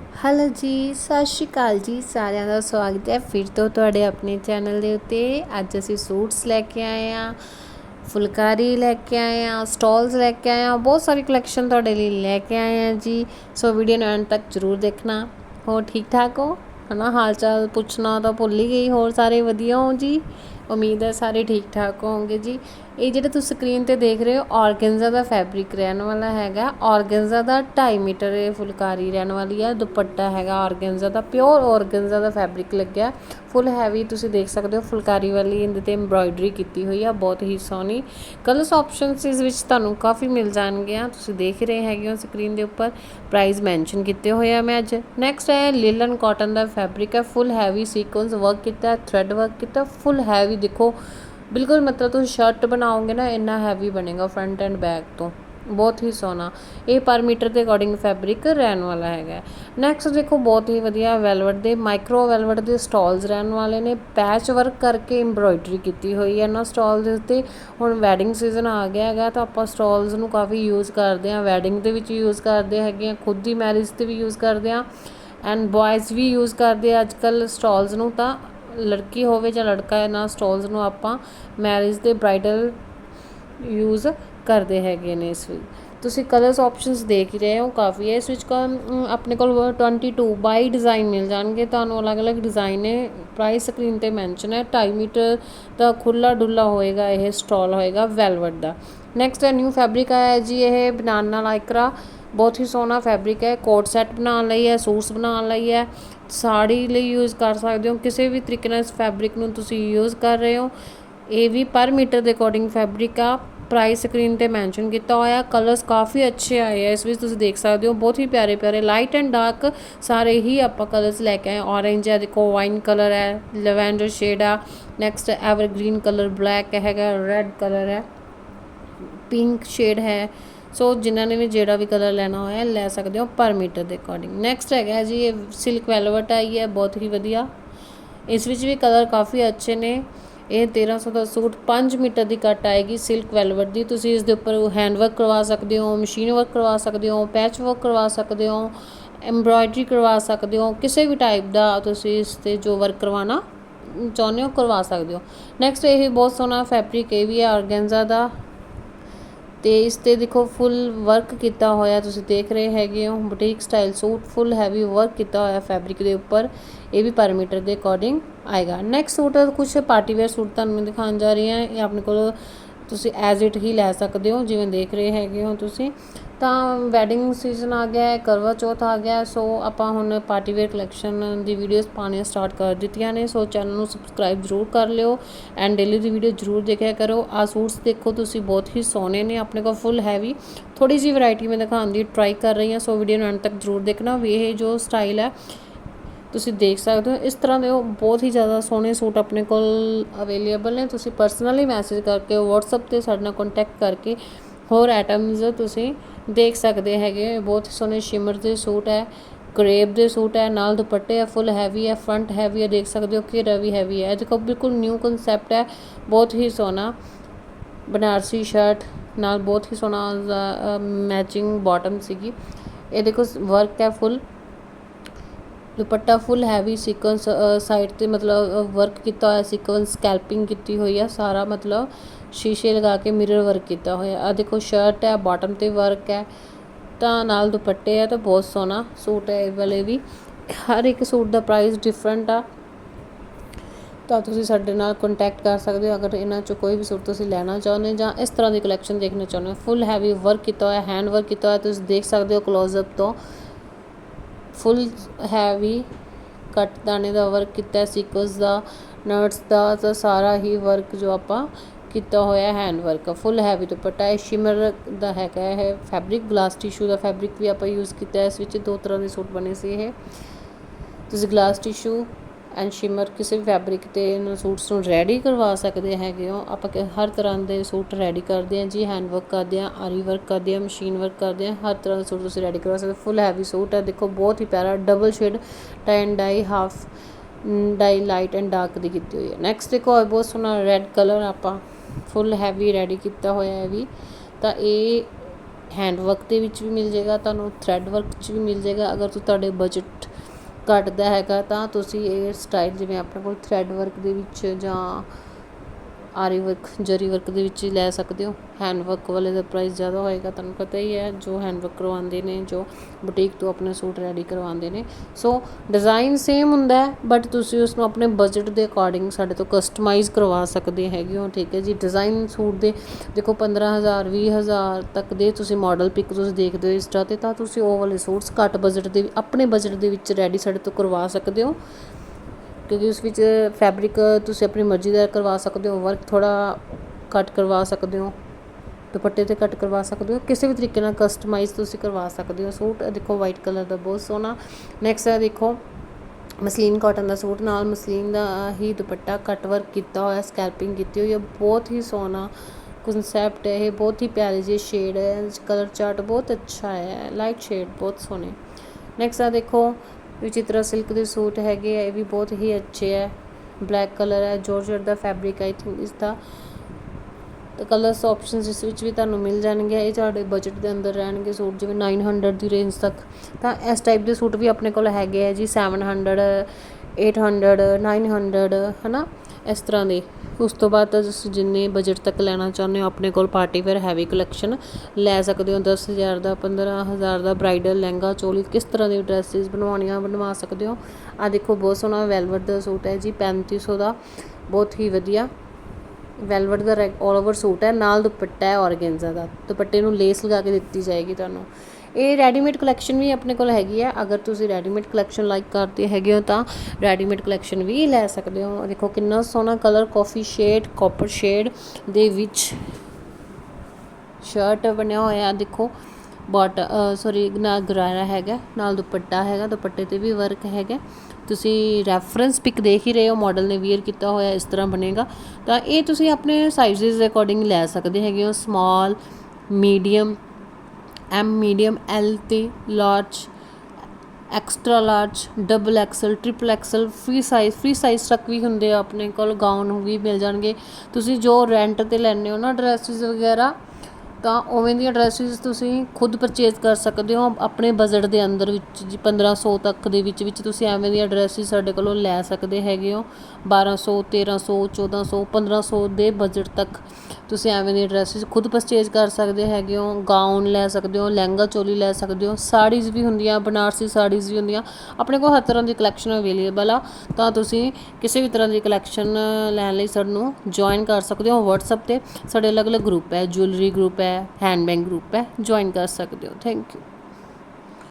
Hello ਜੀ, ਸਤਿ ਸ਼੍ਰੀ ਅਕਾਲ ਜੀ, ਸਾਰਿਆਂ ਦਾ ਸਵਾਗਤ ਹੈ ਫਿਰ ਤੋਂ ਤੁਹਾਡੇ ਆਪਣੇ ਚੈਨਲ ਦੇ ਉੱਤੇ। ਅੱਜ ਅਸੀਂ ਸੂਟਸ ਲੈ ਕੇ ਆਏ ਆ ਫੁਲਕਾਰੀ ਲੈ ਕੇ ਆਏ ਆ ਸਟਾਲਸ ਲੈ ਕੇ ਆਏ ਆ ਬਹੁਤ ਸਾਰੀ ਕਲੈਕਸ਼ਨ ਤੁਹਾਡੇ ਲਈ ਲੈ ਕੇ ਆਏ ਆ ਜੀ। ਸੋ ਵੀਡੀਓ ਨੂੰ ਅੰਤ ਤੱਕ ਜ਼ਰੂਰ ਦੇਖਣਾ। ਹੋਰ ਠੀਕ ਠਾਕ ਹੋ? ਹਨਾ, ਹਾਲ ਚਾਲ ਪੁੱਛਣਾ ਤਾਂ ਭੁੱਲ ਹੀ ਗਈ, ਹੋਰ ਸਾਰੇ ਵਧੀਆ ਹੋ ਜੀ? ਉਮੀਦ ਹੈ ਸਾਰੇ ਠੀਕ ਠਾਕ ਹੋਵੋਗੇ ਜੀ। ਇਹ ਜਿਹੜਾ ਤੁਸੀਂ ਸਕਰੀਨ ਤੇ ਦੇਖ ਰਹੇ ਹੋ ਆਰਗੈਂਜ਼ਾ ਦਾ ਫੈਬਰਿਕ ਰਹਿਣ ਵਾਲਾ ਹੈਗਾ। ਆਰਗੈਂਜ਼ਾ ਦਾ 2.5 ਮੀਟਰ ਇਹ ਫੁਲਕਾਰੀ ਰਹਿਣ ਵਾਲੀ ਹੈ ਦੁਪੱਟਾ ਹੈਗਾ ਆਰਗੈਂਜ਼ਾ ਦਾ ਪਿਓਰ ਆਰਗੈਂਜ਼ਾ ਦਾ ਫੈਬਰਿਕ ਲੱਗਿਆ। ਫੁੱਲ ਹੈਵੀ ਤੁਸੀਂ ਦੇਖ ਸਕਦੇ ਹੋ, ਫੁਲਕਾਰੀ ਵਾਲੀ ਇਹਦੇ ਤੇ ਐਮਬ੍ਰਾਇਡਰੀ ਕੀਤੀ ਹੋਈ ਆ, ਬਹੁਤ ਹੀ ਸੋਹਣੀ। ਕਲਰਸ ਆਪਸ਼ਨਸ ਇਸ ਵਿੱਚ ਤੁਹਾਨੂੰ ਕਾਫੀ ਮਿਲ ਜਾਣਗੀਆਂ। ਤੁਸੀਂ ਦੇਖ ਰਹੇ ਹੈਗੇ ਹੋ ਸਕਰੀਨ ਦੇ ਉੱਪਰ ਪ੍ਰਾਈਸ ਮੈਂਸ਼ਨ ਕੀਤੇ ਹੋਏ ਆ ਮੈਂ ਅੱਜ। ਨੈਕਸਟ ਹੈ ਲਿਲਨ ਕਾਟਨ ਦਾ ਫੈਬਰਿਕ ਹੈ। ਫੁੱਲ ਹੈਵੀ ਸੀਕੁਐਂਸ ਵਰਕ ਕੀਤਾ ਥ੍ਰੈਡ ਵਰਕ ਕੀਤਾ ਫੁੱਲ ਹੈਵੀ ਦੇਖੋ। ਬਿਲਕੁਲ, ਮਤਲਬ ਤੁਸੀਂ ਸ਼ਰਟ ਬਣਾਓਗੇ ਨਾ, ਇੰਨਾ ਹੈਵੀ ਬਣੇਗਾ ਫਰੰਟ ਐਂਡ ਬੈਕ ਤੋਂ। ਬਹੁਤ ਹੀ ਸੋਹਣਾ। ਇਹ ਪਰ ਮੀਟਰ ਦੇ ਅਕੋਰਡਿੰਗ ਫੈਬਰਿਕ ਰਹਿਣ ਵਾਲਾ ਹੈਗਾ। ਨੈਕਸਟ ਦੇਖੋ, ਬਹੁਤ ਹੀ ਵਧੀਆ ਵੈਲਵਟ ਦੇ ਮਾਈਕਰੋ ਵੈਲਵਟ ਦੇ ਸਟਾਲਸ ਰਹਿਣ ਵਾਲੇ ਨੇ। ਪੈਚ ਵਰਕ ਕਰਕੇ ਐਮਬ੍ਰੋਇਡਰੀ ਕੀਤੀ ਹੋਈ ਹੈ ਨਾ ਸਟਾਲ ਦੇ ਉੱਤੇ। ਹੁਣ ਵੈਡਿੰਗ ਸੀਜ਼ਨ ਆ ਗਿਆ ਹੈਗਾ, ਤਾਂ ਆਪਾਂ ਸਟਾਲਸ ਨੂੰ ਕਾਫੀ ਯੂਜ਼ ਕਰਦੇ ਆ ਵੈਡਿੰਗ ਦੇ ਵਿੱਚ ਯੂਜ਼ ਕਰਦੇ ਹੈਗੇ ਆ ਖੁਦ ਦੀ ਮੈਰਿਜ ਤੇ ਵੀ ਯੂਜ਼ ਕਰਦੇ ਆ ਐਂਡ ਬॉयਜ਼ ਵੀ ਯੂਜ਼ ਕਰਦੇ ਆ ਅੱਜ ਕੱਲ ਸਟਾਲਸ ਨੂੰ ਤਾਂ। ਲੜਕੀ ਹੋਵੇ ਜਾਂ ਲੜਕਾ ਇਹਨਾਂ ਸਟੋਲਸ ਨੂੰ ਆਪਾਂ ਮੈਰਿਜ ਦੇ ਬ੍ਰਾਈਡਲ ਯੂਜ਼ ਕਰਦੇ ਹੈਗੇ ਨੇ ਇਸ ਵਿੱਚ। ਤੁਸੀਂ ਕਲਰਸ ਆਪਸ਼ਨਸ ਦੇਖ ਹੀ ਰਹੇ ਹੋ, ਕਾਫੀ ਹੈ। ਇਸ ਵਿੱਚ ਆਪਣੇ ਕੋਲ 22 ਬਾਈ ਡਿਜ਼ਾਈਨ ਮਿਲ ਜਾਣਗੇ। ਤੁਹਾਨੂੰ ਅਲੱਗ-ਅਲੱਗ ਡਿਜ਼ਾਈਨ ਨੇ ਪ੍ਰਾਈਸ ਸਕਰੀਨ ਤੇ ਮੈਂਸ਼ਨ ਹੈ। 2.5 ਮੀਟਰ ਦਾ ਖੁੱਲਾ ਡੁੱਲਾ ਹੋਏਗਾ, ਇਹ ਸਟਾਲ ਹੋਏਗਾ ਵੈਲਵਟ ਦਾ। ਨੈਕਸਟ ਹੈ ਨਿਊ ਫੈਬਰਿਕ ਆਇਆ ਜੀ, ਇਹ ਬਨਾਨਾ ਲਾਈਕਰਾ ਬਹੁਤ ਹੀ ਸੋਹਣਾ ਫੈਬਰਿਕ ਹੈ ਕੋਟ ਸੈੱਟ ਬਣਾਉਣ ਲਈ ਹੈ ਸੂਟਸ ਬਣਾਉਣ ਲਈ ਹੈ। ਸਾੜੀ ਲਈ ਯੂਜ਼ ਕਰ ਸਕਦੇ ਹੋ, ਕਿਸੇ ਵੀ ਤਰੀਕੇ ਨਾਲ ਇਸ ਫੈਬਰਿਕ ਨੂੰ ਤੁਸੀਂ ਯੂਜ਼ ਕਰ ਰਹੇ ਹੋ। ਇਹ ਵੀ ਪਰ ਮੀਟਰ ਦੇ ਅਕੋਰਡਿੰਗ ਫੈਬਰਿਕ ਆ। ਪ੍ਰਾਈਸ ਸਕਰੀਨ ਤੇ ਮੈਂਸ਼ਨ ਕੀਤਾ ਹੋਇਆ ਕਲਰਸ ਕਾਫੀ ਅੱਛੇ ਆਏ ਆ, ਇਸ ਵਿੱਚ ਤੁਸੀਂ ਦੇਖ ਸਕਦੇ ਹੋ, ਬਹੁਤ ਹੀ ਪਿਆਰੇ ਪਿਆਰੇ ਲਾਈਟ ਐਂਡ ਡਾਰਕ ਸਾਰੇ ਹੀ ਆਪਾਂ ਕਲਰਸ ਲੈ ਕੇ ਆਏ ਔਰੇਂਜ ਹੈ, ਦੇਖੋ ਵਾਈਨ ਕਲਰ ਹੈ ਲਵੈਂਡਰ ਸ਼ੇਡ ਆ। ਨੈਕਸਟ ਐਵਰਗ੍ਰੀਨ ਕਲਰ ਬਲੈਕ ਹੈਗਾ ਰੈੱਡ ਕਲਰ ਹੈ। ਪਿੰਕ ਸ਼ੇਡ ਹੈ। ਸੋ ਜਿਨ੍ਹਾਂ ਨੇ ਵੀ ਜਿਹੜਾ ਵੀ ਕਲਰ ਲੈਣਾ ਹੋਇਆ ਲੈ ਸਕਦੇ ਹੋ ਪਰ ਮੀਟਰ ਦੇ ਅਕੋਰਡਿੰਗ ਨੈਕਸਟ ਹੈਗਾ ਜੀ, ਇਹ ਸਿਲਕ ਵੈਲਵਟ ਆਈ ਹੈ, ਬਹੁਤ ਹੀ ਵਧੀਆ। ਇਸ ਵਿੱਚ ਵੀ ਕਲਰ ਕਾਫੀ ਅੱਛੇ ਨੇ। ਇਹ 1300 ਦਾ ਸੂਟ 5 ਮੀਟਰ ਦੀ ਕੱਟ ਆਏਗੀ ਸਿਲਕ ਵੈਲਵਟ ਦੀ। ਤੁਸੀਂ ਇਸ ਦੇ ਉੱਪਰ ਹੈਂਡ ਵਰਕ ਕਰਵਾ ਸਕਦੇ ਹੋ ਮਸ਼ੀਨ ਵਰਕ ਕਰਵਾ ਸਕਦੇ ਹੋ ਪੈਚ ਵਰਕ ਕਰਵਾ ਸਕਦੇ ਹੋ ਐਮਬ੍ਰਾਇਡਰੀ ਕਰਵਾ ਸਕਦੇ ਹੋ, ਕਿਸੇ ਵੀ ਟਾਈਪ ਦਾ ਤੁਸੀਂ ਇਸ ਤੇ ਜੋ ਵਰਕ ਕਰਵਾਉਣਾ ਚਾਹੁੰਦੇ ਹੋ ਕਰਵਾ ਸਕਦੇ ਹੋ। ਨੈਕਸਟ ਇਹ ਬਹੁਤ ਸੋਹਣਾ ਫੈਬਰਿਕ ਇਹ ਵੀ ਹੈ ਆਰਗੈਂਜ਼ਾ ਦਾ। ਤੇ ਇਸ ਤੇ ਦੇਖੋ ਫੁੱਲ ਵਰਕ ਕੀਤਾ ਹੋਇਆ ਤੁਸੀਂ ਦੇਖ ਰਹੇ ਹੈਗੇ ਹੋ boutique style suit full heavy work ਕੀਤਾ ਹੋਇਆ ਫੈਬਰਿਕ ਦੇ ਉੱਪਰ, ਇਹ ਵੀ ਪਰ ਮੀਟਰ ਦੇ ਅਕੋਰਡਿੰਗ ਆਏਗਾ। ਨੈਕਸਟ ਸੂਟ ਕੁਝ ਪਾਰਟੀ ਵੇਅਰ ਸੂਟ ਤੁਹਾਨੂੰ ਮੈਂ ਦਿਖਾਉਣ ਜਾ ਰਹੀ ਹਾਂ, ਇਹ ਆਪਣੇ ਕੋਲ ਤੁਸੀਂ ਐਜ਼ ਇਟ ਹੀ ਲੈ ਸਕਦੇ ਹੋ, ਜਿਵੇਂ ਦੇਖ ਰਹੇ ਹੈਗੇ ਹੋ ਤੁਸੀਂ। ਤਾਂ ਵੈਡਿੰਗ ਸੀਜ਼ਨ ਆ ਗਿਆ ਹੈ ਕਰਵਾ ਚੌਥ ਆ ਗਿਆ ਸੋ ਆਪਾਂ ਹੁਣ ਪਾਰਟੀ ਵੇਅਰ ਕਲੈਕਸ਼ਨ ਦੀ ਵੀਡੀਓਜ਼ ਪਾਉਣੀਆਂ ਸਟਾਰਟ ਕਰ ਦਿੱਤੀਆਂ ਨੇ ਸੋ ਚੈਨਲ ਨੂੰ ਸਬਸਕ੍ਰਾਈਬ ਜ਼ਰੂਰ ਕਰ ਲਿਓ ਐਂਡ ਡੇਲੀ ਦੀ ਵੀਡੀਓ ਜ਼ਰੂਰ ਦੇਖਿਆ ਕਰੋ। ਆ ਸੂਟਸ ਦੇਖੋ, ਤੁਸੀਂ ਬਹੁਤ ਹੀ ਸੋਹਣੇ ਨੇ, ਆਪਣੇ ਕੋਲ ਫੁੱਲ ਹੈਵੀ ਥੋੜੀ ਜੀ ਵੈਰਾਈਟੀ ਮੈਂ ਦਿਖਾਉਣ ਦੀ ਟਰਾਈ ਕਰ ਰਹੀ ਹਾਂ ਸੋ ਵੀਡੀਓ ਨੂੰ ਅੰਤ ਤੱਕ ਜ਼ਰੂਰ ਦੇਖਣਾ, ਵੀ ਇਹ ਜੋ ਸਟਾਈਲ ਹੈ, ਤੁਸੀਂ ਦੇਖ ਸਕਦੇ ਹੋ। ਇਸ ਤਰ੍ਹਾਂ ਦੇ ਉਹ ਬਹੁਤ ਹੀ ਜ਼ਿਆਦਾ ਸੋਹਣੇ ਸੂਟ ਆਪਣੇ ਕੋਲ ਅਵੇਲੇਬਲ ਨੇ, ਤੁਸੀਂ ਪਰਸਨਲੀ ਮੈਸੇਜ ਕਰਕੇ, WhatsApp ਤੇ ਸਾਡੇ ਨਾਲ ਕੰਟੈਕਟ ਕਰਕੇ ਹੋਰ ਆਈਟਮਸ ਤੁਸੀਂ ਦੇਖ ਸਕਦੇ ਹੈਗੇ। ਬਹੁਤ ਹੀ ਸੋਹਣੇ ਸ਼ਿਮਰ ਦੇ ਸੂਟ ਹੈ, ਕਰੇਬ ਦੇ ਸੂਟ ਹੈ, ਨਾਲ ਦੁਪੱਟੇ ਹੈ, ਫੁੱਲ ਹੈਵੀ ਹੈ, ਫਰੰਟ ਹੈਵੀ ਹੈ, ਦੇਖ ਸਕਦੇ ਹੋ ਕਿ ਰਵੀ ਹੈਵੀ ਹੈ। ਦੇਖੋ, ਬਿਲਕੁਲ ਨਿਊ ਕਨਸੈਪਟ ਹੈ, ਬਹੁਤ ਹੀ ਸੋਹਣਾ। ਬਨਾਰਸੀ ਸ਼ਰਟ ਨਾਲ ਬਹੁਤ ਹੀ ਸੋਹਣਾ ਮੈਚਿੰਗ ਬਾਟਮ ਸੀਗੀ। ਇਹ ਦੇਖੋ ਵਰਕ ਹੈ full dupatta full heavy sequence side ਤੇ ਮਤਲਬ ਵਰਕ ਕੀਤਾ ਹੋਇਆ ਸੀਕੁਐਂਸ ਸਕੈਲਪਿੰਗ ਕੀਤੀ ਹੋਈ ਆ, ਸਾਰਾ ਮਤਲਬ ਸ਼ੀਸ਼ੇ ਲਗਾ ਕੇ ਮਿਰਰ ਵਰਕ ਕੀਤਾ ਹੋਇਆ। ਆ ਦੇਖੋ ਸ਼ਰਟ ਹੈ ਬਾਟਮ ਤੇ ਵਰਕ ਹੈ। ਤਾਂ ਨਾਲ ਦੁਪੱਟੇ ਆ, ਤਾਂ ਬਹੁਤ ਸੋਹਣਾ ਸੂਟ ਹੈ ਇਹ ਵਾਲੇ ਵੀ। ਹਰ ਇੱਕ ਸੂਟ ਦਾ ਪ੍ਰਾਈਸ ਡਿਫਰੈਂਟ ਆ। ਤਾਂ ਤੁਸੀਂ ਸਾਡੇ ਨਾਲ ਕੰਟੈਕਟ ਕਰ ਸਕਦੇ ਹੋ, ਅਗਰ ਇਹਨਾਂ ਚੋਂ ਕੋਈ ਵੀ ਸੂਟ ਤੁਸੀਂ ਲੈਣਾ ਚਾਹੁੰਦੇ ਜਾਂ ਇਸ ਤਰ੍ਹਾਂ ਦੀ ਕਲੈਕਸ਼ਨ ਦੇਖਣਾ ਚਾਹੁੰਦੇ ਹੋ। ਫੁੱਲ ਹੈਵੀ ਵਰਕ ਕੀਤਾ ਹੋਇਆ ਹੈਂਡ ਵਰਕ ਕੀਤਾ ਹੋਇਆ, ਤੁਸੀਂ ਦੇਖ ਸਕਦੇ ਹੋ ক্লোਜ਼ ਅਪ ਤੋਂ। ਫੁੱਲ ਹੈਵੀ ਕੱਟ ਦਾਣੇ ਦਾ ਵਰਕ ਕੀਤਾ ਸੀਕੁਐਂਸ ਦਾ ਨਟਸ ਦਾ, ਤਾਂ ਸਾਰਾ ਹੀ ਵਰਕ ਜੋ ਆਪਾਂ ਕੀਤਾ ਹੋਇਆ ਹੈਂਡ ਵਰਕ ਆ ਫੁੱਲ ਹੈਵੀ ਦੁਪੱਟਾ ਹੈ ਸ਼ਿਮਰ ਦਾ ਹੈਗਾ, ਇਹ ਫੈਬਰਿਕ ਗਲਾਸ ਟਿਸ਼ੂ ਦਾ ਫੈਬਰਿਕ ਵੀ ਆਪਾਂ ਯੂਜ਼ ਕੀਤਾ, ਇਸ ਵਿੱਚ ਦੋ ਤਰ੍ਹਾਂ ਦੇ ਸੂਟ ਬਣੇ ਸੀ ਇਹ। ਤੁਸੀਂ ਗਲਾਸ ਟਿਸ਼ੂ ਐਂਡ ਸ਼ਿਮਰ ਕਿਸੇ ਵੀ ਫੈਬਰਿਕ ਤੇ ਇਹਨਾਂ ਸੂਟਸ ਨੂੰ ਰੈਡੀ ਕਰਵਾ ਸਕਦੇ ਹੈਗੇ ਹੋ। ਆਪਾਂ ਹਰ ਤਰ੍ਹਾਂ ਦੇ ਸੂਟ ਰੈਡੀ ਕਰਦੇ ਹਾਂ ਜੀ ਹੈਂਡ ਵਰਕ ਕਰਦੇ ਹਾਂ, ਆਰੀ ਵਰਕ ਕਰਦੇ ਹਾਂ ਮਸ਼ੀਨ ਵਰਕ ਕਰਦੇ ਹਾਂ, ਹਰ ਤਰ੍ਹਾਂ ਦਾ ਸੂਟ ਤੁਸੀਂ ਰੈਡੀ ਕਰਵਾ ਸਕਦੇ ਫੁੱਲ ਹੈਵੀ ਸੂਟ ਹੈ। ਦੇਖੋ, ਬਹੁਤ ਹੀ ਪਿਆਰਾ double shade tan dye half dye light and dark ਦੀ ਕੀਤੀ ਹੋਈ ਹੈ। ਨੈਕਸਟ ਦੇਖੋ ਬਹੁਤ ਸੋਹਣਾ ਰੈੱਡ ਕਲਰ ਆਪਾਂ ਫੁੱਲ ਹੈਵੀ ਰੈਡੀ ਕੀਤਾ ਹੋਇਆ ਹੈ ਵੀ। ਤਾਂ ਇਹ ਹੈਂਡ ਵਰਕ ਦੇ ਵਿੱਚ ਵੀ ਮਿਲ ਜਾਏਗਾ, ਤੁਹਾਨੂੰ ਥਰੈਡ ਵਰਕ 'ਚ ਵੀ ਮਿਲ ਜਾਏਗਾ। ਅਗਰ ਤੁ- ਤੁਹਾਡੇ ਬਜਟ ਘੱਟਦਾ ਹੈਗਾ ਤਾਂ ਤੁਸੀਂ ਇਹ ਸਟਾਈਲ ਜਿਵੇਂ ਆਪਣੇ ਕੋਲ ਥਰੈਡ ਵਰਕ ਦੇ ਵਿੱਚ ਜਾਂ ਆਰੀ ਵਰਕ ਜਰੀ ਵਰਕ ਦੇ ਵਿੱਚ ਹੀ ਲੈ ਸਕਦੇ ਹੋ। ਹੈਂਡ ਵਰਕ ਵਾਲੇ ਦਾ ਪ੍ਰਾਈਸ ਜ਼ਿਆਦਾ ਹੋਏਗਾ, ਤੁਹਾਨੂੰ ਪਤਾ ਹੀ ਹੈ, ਜੋ ਹੈਂਡ ਵਰਕ ਕਰਵਾਉਂਦੇ ਨੇ, ਜੋ ਬੁਟੀਕ ਤੋਂ ਆਪਣੇ ਸੂਟ ਰੈਡੀ ਕਰਵਾਉਂਦੇ ਨੇ। ਸੋ ਡਿਜ਼ਾਈਨ ਸੇਮ ਹੁੰਦਾ ਬਟ ਤੁਸੀਂ ਉਸ ਨੂੰ ਆਪਣੇ ਬਜਟ ਦੇ ਅਕੋਰਡਿੰਗ ਸਾਡੇ ਤੋਂ ਕਸਟਮਾਈਜ਼ ਕਰਵਾ ਸਕਦੇ ਹੈਗੇ ਹੋ, ਠੀਕ ਹੈ ਜੀ। ਡਿਜ਼ਾਈਨ ਸੂਟ ਦੇ, ਦੇਖੋ 15000 20000 ਤੱਕ ਦੇ ਤੁਸੀਂ ਮਾਡਲ ਪਿਕ ਤੁਸੀਂ ਦੇਖਦੇ ਹੋ ਇੰਸਟਾ ਤੇ ਤਾਂ ਤੁਸੀਂ ਉਹ ਵਾਲੇ ਸੂਟਸ ਘੱਟ ਬਜਟ ਦੇ, ਆਪਣੇ ਬਜਟ ਦੇ ਵਿੱਚ ਰੈਡੀ ਸਾਡੇ ਤੋਂ ਕਰਵਾ ਸਕਦੇ ਹੋ। ਕਿਉਂਕਿ ਉਸ ਵਿੱਚ ਫੈਬਰਿਕ ਤੁਸੀਂ ਆਪਣੀ ਮਰਜ਼ੀ ਦਾ ਕਰਵਾ ਸਕਦੇ ਹੋ ਵਰਕ ਥੋੜ੍ਹਾ ਕੱਟ ਕਰਵਾ ਸਕਦੇ ਹੋ, ਦੁਪੱਟੇ ਤੇ ਕੱਟ ਕਰਵਾ ਸਕਦੇ ਹੋ, ਕਿਸੇ ਵੀ ਤਰੀਕੇ ਨਾਲ ਕਸਟਮਾਈਜ਼ ਤੁਸੀਂ ਕਰਵਾ ਸਕਦੇ ਹੋ। ਸੂਟ ਦੇਖੋ ਵਾਈਟ ਕਲਰ ਦਾ ਬਹੁਤ ਸੋਹਣਾ। ਨੈਕਸਟ ਹੈ ਦੇਖੋ, ਮਸਲੀਨ ਕਾਟਨ ਦਾ ਸੂਟ, ਨਾਲ ਮਸਲੀਨ ਦਾ ਹੀ ਦੁਪੱਟਾ ਕੱਟ ਵਰਕ ਕੀਤਾ ਹੋਇਆ ਸਕੈਲਪਿੰਗ ਕੀਤੀ ਹੋਈ ਹੈ ਬਹੁਤ ਹੀ ਸੋਹਣਾ ਕਨਸੈਪਟ ਹੈ ਇਹ, ਬਹੁਤ ਹੀ ਪਿਆਰੇ ਜਿਹੇ ਸ਼ੇਡ ਹੈ ਕਲਰ ਚਾਰਟ ਬਹੁਤ ਅੱਛਾ ਹੈ ਲਾਈਟ ਸ਼ੇਡ ਬਹੁਤ ਸੋਹਣੇ। ਨੈਕਸਟ ਆ ਦੇਖੋ ਵਿਚਿਤਰਾ ਸਿਲਕ ਦੇ ਸੂਟ ਹੈਗੇ ਆ, ਇਹ ਵੀ ਬਹੁਤ ਹੀ ਅੱਛੇ ਹੈ ਬਲੈਕ ਕਲਰ ਹੈ ਜੋਰਜਟ ਦਾ ਫੈਬਰਿਕ ਆਈ ਥਿੰਕ ਇਸ ਦਾ ਕਲਰਸ ਆਪਸ਼ਨਸ ਇਸ ਵਿੱਚ ਵੀ ਤੁਹਾਨੂੰ ਮਿਲ ਜਾਣਗੇ। ਇਹ ਤੁਹਾਡੇ ਬਜਟ ਦੇ ਅੰਦਰ ਰਹਿਣਗੇ ਸੂਟ, ਜਿਵੇਂ 900 ਦੀ ਰੇਂਜ ਤੱਕ। ਤਾਂ ਇਸ ਟਾਈਪ ਦੇ ਸੂਟ ਵੀ ਆਪਣੇ ਕੋਲ ਹੈਗੇ ਆ ਜੀ 700 800 900 ਹਨਾ? ਇਸ ਤਰ੍ਹਾਂ ਦੇ। ਉਸ ਤੋਂ ਬਾਅਦ ਤਾਂ ਤੁਸੀਂ ਜਿੰਨੇ ਬਜਟ ਤੱਕ ਲੈਣਾ ਚਾਹੁੰਦੇ ਹੋ, ਆਪਣੇ ਕੋਲ ਪਾਰਟੀ ਵੇਅਰ ਹੈਵੀ ਕਲੈਕਸ਼ਨ ਲੈ ਸਕਦੇ ਹੋ। ਦਸ ਹਜ਼ਾਰ ਦਾ 15000 ਦਾ ਬ੍ਰਾਈਡਲ ਲਹਿੰਗਾ, ਚੋਲੀ, ਕਿਸ ਤਰ੍ਹਾਂ ਦੀ ਡਰੈਸਿਸ ਬਣਵਾਉਣੀਆਂ, ਬਣਵਾ ਸਕਦੇ ਹੋ। ਆ ਦੇਖੋ, ਬਹੁਤ ਸੋਹਣਾ ਵੈਲਵਟ ਦਾ ਸੂਟ ਹੈ ਜੀ 3500 ਦਾ। ਬਹੁਤ ਹੀ ਵਧੀਆ ਵੈਲਵਟ ਦਾ ਆਲ ਓਵਰ ਸੂਟ ਹੈ। ਨਾਲ ਦੁਪੱਟਾ ਹੈ ਔਰਗੈਂਜ਼ਾ ਦਾ। ਦੁਪੱਟੇ ਨੂੰ ਲੇਸ ਲਗਾ ਕੇ ਦਿੱਤੀ ਜਾਏਗੀ ਤੁਹਾਨੂੰ। ਇਹ ਰੈਡੀਮੇਡ ਕਲੈਕਸ਼ਨ ਵੀ ਆਪਣੇ ਕੋਲ ਹੈਗੀ ਹੈ ਅਗਰ ਤੁਸੀਂ ਰੈਡੀਮੇਡ ਕਲੈਕਸ਼ਨ ਲਾਈਕ ਕਰਦੇ ਹੈਗੇ ਹੋ ਤਾਂ ਰੈਡੀਮੇਡ ਕਲੈਕਸ਼ਨ ਵੀ ਲੈ ਸਕਦੇ ਹੋ। ਦੇਖੋ ਕਿੰਨਾ ਸੋਹਣਾ colour coffee shade copper shade ਦੇ ਵਿੱਚ ਸ਼ਰਟ ਬਣਿਆ ਹੋਇਆ। ਦੇਖੋ ਬਾਟ ਸੌਰੀ ਨਾ ਗਰਾਰਾ ਹੈਗਾ, ਨਾਲ ਦੁਪੱਟਾ ਹੈਗਾ, ਦੁਪੱਟੇ ਤੇ ਵੀ ਵਰਕ ਹੈਗਾ। ਤੁਸੀਂ ਰੈਫਰੈਂਸ ਪਿਕ ਦੇਖ ਹੀ ਰਹੇ ਹੋ ਮਾਡਲ ਨੇ ਵੇਅਰ ਕੀਤਾ ਹੋਇਆ, ਇਸ ਤਰ੍ਹਾਂ ਬਣੇਗਾ। ਤਾਂ ਇਹ ਤੁਸੀਂ ਆਪਣੇ ਸਾਈਜ਼ਸ ਦੇ ਅਕੋਰਡਿੰਗ ਲੈ ਸਕਦੇ ਹੈਗੇ ਹੋ small medium M medium L ਤੇ large extra large double XL triple XL free size free size ਤੱਕ ਵੀ ਹੁੰਦੇ ਆ, ਆਪਣੇ ਕੋਲ ਗਾਊਨ ਵੀ ਮਿਲ ਜਾਣਗੇ। ਤੁਸੀਂ ਜੋ ਰੈਂਟ ਤੇ ਲੈਣੇ ਹੋ ਨਾ ਡਰੈਸਿਸ ਵਗੈਰਾ, ਤਾਂ ਉਵੇਂ ਦੀਆਂ ਡਰੈਸਿਸ ਤੁਸੀਂ ਖੁਦ ਪਰਚੇਜ਼ ਕਰ ਸਕਦੇ ਹੋ ਆਪਣੇ ਬਜਟ ਦੇ ਅੰਦਰ ਵਿੱਚ, ਜੀ 1500 ਤੱਕ ਦੇ ਵਿੱਚ ਵਿੱਚ ਤੁਸੀਂ ਐਵੇਂ ਦੀਆਂ ਡਰੈਸਿਸ ਸਾਡੇ ਕੋਲੋਂ ਲੈ ਸਕਦੇ ਹੈਗੇ ਹੋ। 1200 1300 1400 1500 ਦੇ ਬਜਟ ਤੱਕ। ਤੁਸੀਂ ਐਵੇਂ ਦੀਆਂ ਡਰੈਸਿਸ ਖੁਦ ਪਰਚੇਜ਼ ਕਰ ਸਕਦੇ ਹੈਗੇ ਹੋ ਗਾਊਨ ਲੈ ਸਕਦੇ ਹੋ, ਲਹਿੰਗਾ, ਚੋਲੀ ਲੈ ਸਕਦੇ ਹੋ, ਸਾੜੀਜ਼ ਵੀ ਹੁੰਦੀਆਂ, ਬਨਾਰਸੀ ਸਾੜੀਜ਼ ਵੀ ਹੁੰਦੀਆਂ। ਆਪਣੇ ਕੋਲ ਹਰ ਤਰ੍ਹਾਂ ਦੀ ਕਲੈਕਸ਼ਨ ਅਵੇਲੇਬਲ ਆ, ਤਾਂ ਤੁਸੀਂ ਕਿਸੇ ਵੀ ਤਰ੍ਹਾਂ ਦੀ ਕਲੈਕਸ਼ਨ ਲੈਣ ਲਈ ਸਾਨੂੰ ਜੁਆਇਨ ਕਰ ਸਕਦੇ ਹੋ WhatsApp ਤੇ। ਸਾਡੇ ਅਲੱਗ-ਅਲੱਗ ਗਰੁੱਪ ਹੈ ਜੁਐਲਰੀ ਗਰੁੱਪ ਹੈ ਹੈਂਡਬੈਗ ਗਰੁੱਪ ਹੈ ਜੁਆਇਨ ਕਰ ਸਕਦੇ ਹੋ। Thank you